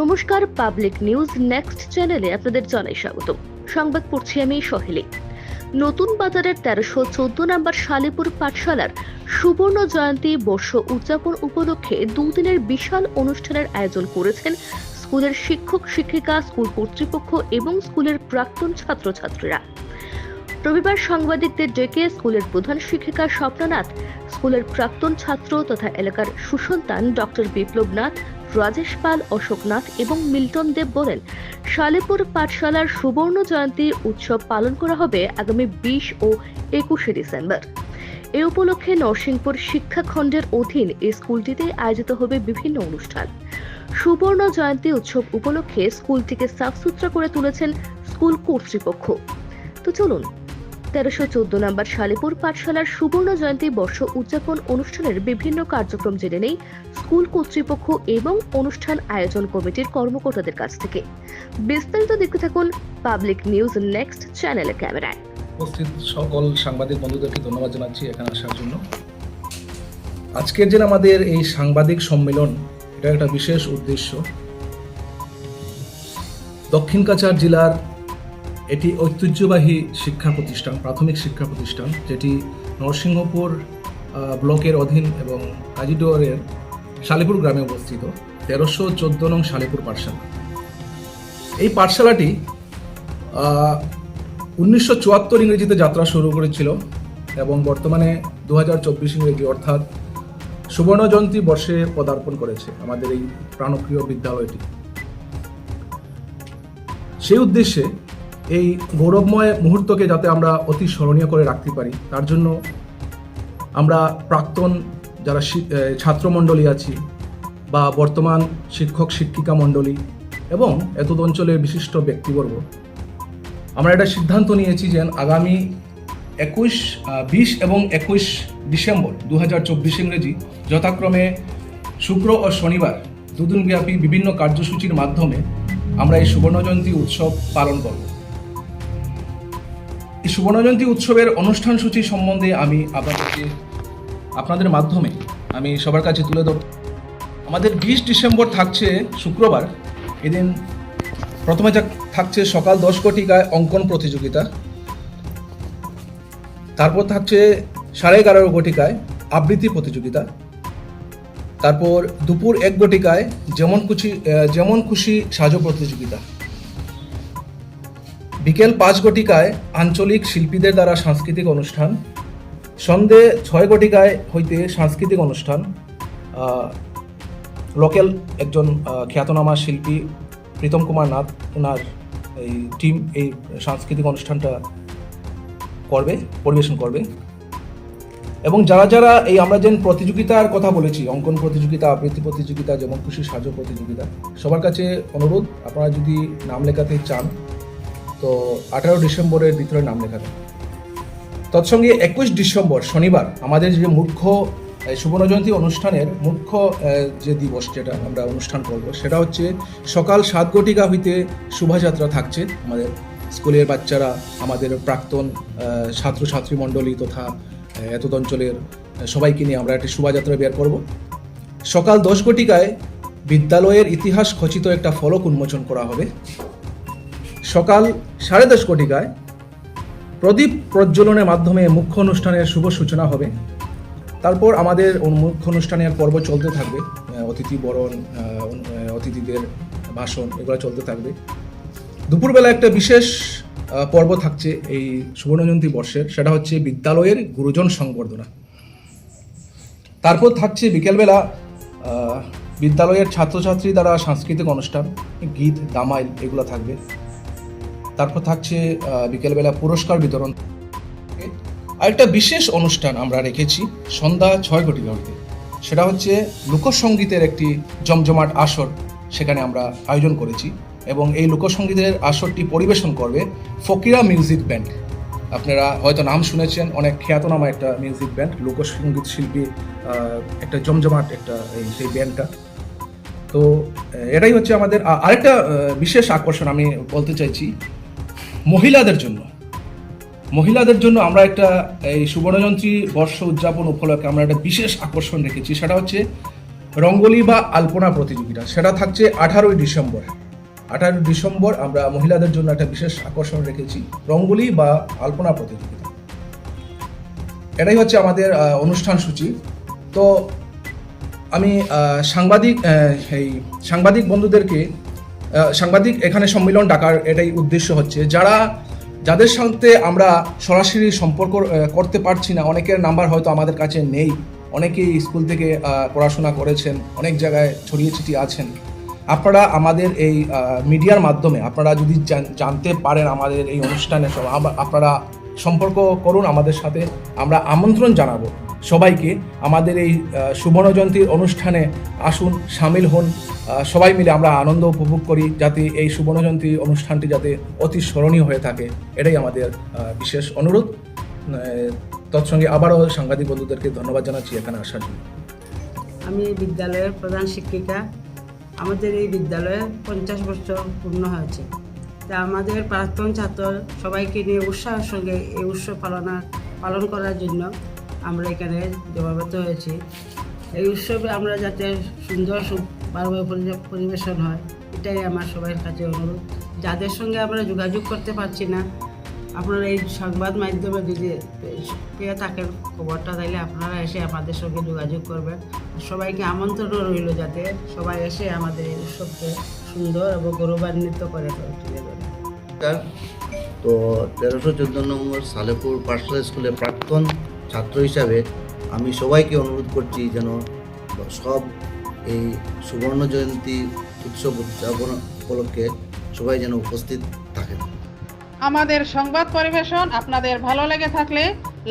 নমস্কার, public news next চ্যানেলে আপনাদের জানাই স্বাগত। সংবাদ পড়ছি আমি সহেলি। নতুন বাজারের তেরোশো চোদ্দ নম্বর শালিপুর পাঠশালার সুবর্ণ জয়ন্তী বর্ষ উদযাপন উপলক্ষে দুদিনের বিশাল অনুষ্ঠানের আয়োজন করেছেন স্কুলের শিক্ষক, শিক্ষিকা, স্কুল কর্তৃপক্ষ এবং স্কুলের প্রাক্তন ছাত্রছাত্রীরা। রবিবার সাংবাদিকদের ডেকে স্কুলের প্রধান শিক্ষিকা স্বপ্ননাথ, স্কুলের প্রাক্তন ছাত্র তথা এলাকার সুসন্তান ডক্টর বিপ্লব নাথ রাজেশ পাল অশোকনাথ এবং মিল্টন দেব বলেন, শালেপুর পাঠশালার সুবর্ণ জয়ন্তী উৎসব পালন করা হবে আগামী বিশ ও একুশে ডিসেম্বর। এ উপলক্ষে নরসিংপুর শিক্ষাখণ্ডের অধীন এই স্কুলটিতে আয়োজিত হবে বিভিন্ন অনুষ্ঠান। সুবর্ণ জয়ন্তী উৎসব উপলক্ষে স্কুলটিকে সাফসুতরা করে তুলেছেন স্কুল কর্তৃপক্ষ। তো চলুন তেরোশো চোদ্দ নম্বর শালেপুর পাঠশালার সুবর্ণ জয়ন্তী বর্ষ উদযাপন অনুষ্ঠানের বিভিন্ন কার্যক্রম জেনে নেই স্কুল কর্তৃপক্ষ এবং অনুষ্ঠান আয়োজন কমিটির কর্মকর্তাদের কাছ থেকে। বিস্তারিত দেখতে থাকুন পাবলিক নিউজ নেক্সট চ্যানেলের ক্যামেরায়। উপস্থিত সকল সাংবাদিক বন্ধুদেরকে ধন্যবাদ জানাচ্ছি এখানে আসার জন্য। আজকের যে আমাদের এই সাংবাদিক সম্মেলন এটা একটা বিশেষ উদ্দেশ্য। দক্ষিণ কাছাড় জেলার এটি ঐতিহ্যবাহী শিক্ষা প্রতিষ্ঠান, প্রাথমিক শিক্ষা প্রতিষ্ঠান, যেটি নরসিংহপুর ব্লকের অধীন এবং কাজিডোয়ারের শালিপুর গ্রামে অবস্থিত, তেরোশো চোদ্দ নং শালিপুর পাঠশালা। এই পাঠশালাটি উনিশশো চুয়াত্তর ইংরেজিতে যাত্রা শুরু করেছিল এবং বর্তমানে দু হাজার চব্বিশ ইংরেজি অর্থাৎ সুবর্ণ জয়ন্তী বর্ষে পদার্পণ করেছে আমাদের এই প্রাণপ্রিয় বিদ্যালয়টি। সেই উদ্দেশ্যে এই গৌরবময় মুহূর্তকে যাতে আমরা অতি স্মরণীয় করে রাখতে পারি, তার জন্য আমরা প্রাক্তন যারা ছাত্রমণ্ডলী আছি বা বর্তমান শিক্ষক শিক্ষিকা মণ্ডলী এবং এতদ অঞ্চলের বিশিষ্ট ব্যক্তিবর্গ, আমরা একটা সিদ্ধান্ত নিয়েছি যে আগামী একুশ বিশ এবং একুশ ডিসেম্বর দু হাজার চব্বিশ ইংরেজি যথাক্রমে শুক্র ও শনিবার দুদিনব্যাপী বিভিন্ন কার্যসূচির মাধ্যমে আমরা এই সুবর্ণ জয়ন্তী উৎসব পালন করব। এই সুবর্ণজয়ন্তী উৎসবের অনুষ্ঠান সূচি সম্বন্ধে আমি আপনাদেরকে আপনাদের মাধ্যমে আমি সবার কাছে তুলে ধরব। আমাদের বিশ ডিসেম্বর থাকছে শুক্রবার। এদিন প্রথমে যা- থাকছে সকাল দশ ঘটিকায় অঙ্কন প্রতিযোগিতা। তারপর থাকছে সাড়ে এগারো ঘটিকায় আবৃত্তি প্রতিযোগিতা। তারপর দুপুর এক ঘটিকায় যেমন খুশি যেমন খুশি সাজো প্রতিযোগিতা। বিকেল পাঁচ ঘটিকায় আঞ্চলিক শিল্পীদের দ্বারা সাংস্কৃতিক অনুষ্ঠান, সন্ধে ছয় ঘটিকায় হইতে সাংস্কৃতিক অনুষ্ঠান লোকাল একজন খ্যাতনামা শিল্পী প্রীতম কুমার নাথ ওনার এই টিম এই সাংস্কৃতিক অনুষ্ঠানটা করবে, পরিবেশন করবে। এবং যারা যারা এই আমরা যে প্রতিযোগিতার কথা বলেছি, অঙ্কন প্রতিযোগিতা, আবৃত্তি প্রতিযোগিতা, যেমন খুশি সাজো প্রতিযোগিতা, সবার কাছে অনুরোধ, আপনারা যদি নাম লেখাতে চান তো আঠারো ডিসেম্বরের ভিতরে নাম লেখাবেন তৎসঙ্গে একুশ ডিসেম্বর, শনিবার, আমাদের যে মুখ্য সুবর্ণ জয়ন্তী অনুষ্ঠানের মুখ্য যে দিবস যেটা আমরা অনুষ্ঠান করব, সেটা হচ্ছে সকাল সাত ঘটিকা হইতে শোভাযাত্রা থাকছে আমাদের স্কুলের বাচ্চারা, আমাদের প্রাক্তন ছাত্রছাত্রী মণ্ডলী তথা এতদ অঞ্চলের সবাইকে নিয়ে আমরা একটি শোভাযাত্রা বের করব। সকাল দশ ঘটিকায় বিদ্যালয়ের ইতিহাস খচিত একটা ফলক উন্মোচন করা হবে। সকাল সাড়ে দশ কোটিকায় প্রদীপ প্রজ্বলনের মাধ্যমে মুখ্য অনুষ্ঠানের শুভ সূচনা হবে। তারপর আমাদের মুখ্য অনুষ্ঠানের পর্ব চলতে থাকবে। অতিথি বরণ অতিথিদের ভাষণ এগুলো চলতে থাকবে। দুপুরবেলা একটা বিশেষ পর্ব থাকছে এই সুবর্ণজয়ন্তী বর্ষের। সেটা হচ্ছে বিদ্যালয়ের গুরুজন সংবর্ধনা। তারপর থাকছে বিকেলবেলা বিদ্যালয়ের ছাত্রছাত্রী দ্বারা সাংস্কৃতিক অনুষ্ঠান, গীত দামাইল এগুলো থাকবে। তারপর থাকছে বিকেলবেলা পুরস্কার বিতরণ। আরেকটা বিশেষ অনুষ্ঠান আমরা রেখেছি সন্ধ্যা ছয় কোটি হইতে সেটা হচ্ছে লোকসঙ্গীতের একটি জমজমাট আসর সেখানে আমরা আয়োজন করেছি এবং এই লোকসঙ্গীতের আসরটি পরিবেশন করবে ফকিরা মিউজিক ব্যান্ড। আপনারা হয়তো নাম শুনেছেন, অনেক খ্যাতনামা একটা মিউজিক ব্যান্ড লোকসঙ্গীত শিল্পী একটা জমজমাট একটা সেই ব্যান্ডটা। তো, এটাই হচ্ছে আমাদের আরেকটা বিশেষ আকর্ষণ আমি বলতে চাইছি মহিলাদের জন্য। মহিলাদের জন্য আমরা একটা এই সুবর্ণজয়ন্তী বর্ষ উদযাপন উপলক্ষে আমরা একটা বিশেষ আকর্ষণ রেখেছি। সেটা হচ্ছে রঙ্গোলি বা আলপনা প্রতিযোগিতা। সেটা থাকছে আঠারোই ডিসেম্বর। আঠারোই ডিসেম্বর আমরা মহিলাদের জন্য একটা বিশেষ আকর্ষণ রেখেছি রঙ্গোলি বা আলপনা প্রতিযোগিতা। এটাই হচ্ছে আমাদের অনুষ্ঠান সূচি। তো আমি সাংবাদিক এই সাংবাদিক বন্ধুদেরকে সাংবাদিক এখানে সম্মেলন ডাকার এটাই উদ্দেশ্য হচ্ছে। যারা, যাদের সাথে আমরা সরাসরি সম্পর্ক করতে পারছি না, অনেকের নাম্বার হয়তো আমাদের কাছে নেই। অনেকেই স্কুল থেকে পড়াশোনা করেছেন, অনেক জায়গায় ছড়িয়ে ছিটিয়ে আছেন। আপনারা আমাদের এই মিডিয়ার মাধ্যমে, আপনারা যদি জানতে পারেন আমাদের এই অনুষ্ঠানে সব আপনারা সম্পর্ক করুন, আমাদের সাথে আমরা আমন্ত্রণ জানাব। সবাইকে আমাদের এই আহ, সুবর্ণ জয়ন্তীর অনুষ্ঠানে আসুন সামিল হন। সবাই মিলে আমরা আনন্দ উপভোগ করি যাতে এই সুবর্ণ জয়ন্তী অনুষ্ঠানটি যাতে অতি স্মরণীয় হয়ে থাকে। এটাই আমাদের বিশেষ অনুরোধ। তৎসঙ্গে আবারও সাংবাদিক বন্ধুদেরকে ধন্যবাদ জানাচ্ছি এখানে আসার জন্য। আমি বিদ্যালয়ের প্রধান শিক্ষিকা। আমাদের এই বিদ্যালয়ে পঞ্চাশ বছর পূর্ণ হয়েছে। তা আমাদের প্রাক্তন ছাত্র সবাইকে নিয়ে উৎসাহের সঙ্গে এই উৎসব পালনা পালন করার জন্য আমরা এখানে জমাবদ্ধ হয়েছি। এই উৎসবে আমরা যাতে সুন্দর সু- ভালোভাবে পরিবেশন হয়, এটাই আমার সবার কাছে অনুরোধ। যাদের সঙ্গে আমরা যোগাযোগ করতে পারছি না, আপনারা এই সংবাদ মাধ্যমে যদি পেয়ে থাকেন খবরটা তাইলে আপনারা এসে আমাদের সঙ্গে যোগাযোগ করবেন। সবাইকে আমন্ত্রণ রইল যাতে সবাই এসে আমাদের এই উৎসবকে সুন্দর এবং গৌরবান্বিত করে তুলে ধরে তো তেরোশো চোদ্দ নম্বর সালেপুর পাঠশালা স্কুলের প্রাক্তন ছাত্র হিসাবে আমি সবাইকে অনুরোধ করছি যেন সব এই সুবর্ণ জয়ন্তী উৎসব উদযাপন উপলক্ষে সবাই যেন উপস্থিত থাকেন। আমাদের সংবাদ পরিবেশন আপনাদের ভালো লেগে থাকলে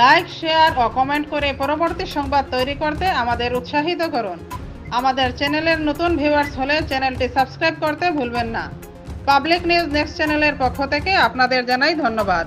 লাইক, শেয়ার ও কমেন্ট করে পরবর্তী সংবাদ তৈরি করতে আমাদের উৎসাহিত করুন। আমাদের চ্যানেলের নতুন ভিউয়ার্স হলে চ্যানেলটি সাবস্ক্রাইব করতে ভুলবেন না। পাবলিক নিউজ নেক্সট চ্যানেলের পক্ষ থেকে আপনাদের জানাই ধন্যবাদ।